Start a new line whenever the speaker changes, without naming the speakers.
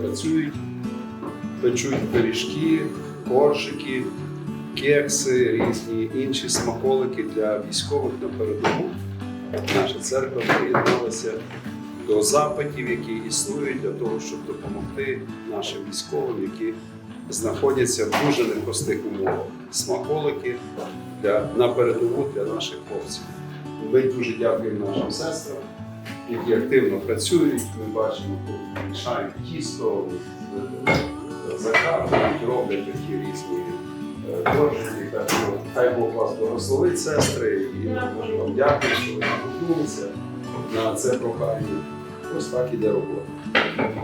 працюють, печуть пиріжки, коржики, кекси, різні інші смаколики для військових на передову. Наша церква приєдналася до запитів, які існують для того, щоб допомогти нашим військовим, які знаходяться в дуже непростих умовах. Смаколики для, на передову для наших хлопців. Ми дуже дякуємо нашим сестрам, які активно працюють. Ми бачимо, коли мішають тісто, закатують, роблять такі різні е. Так що хай Бог вас благословить, сестри, і дуже вам дякую, що ви відгукнулися на це прохання. Ось так іде робота.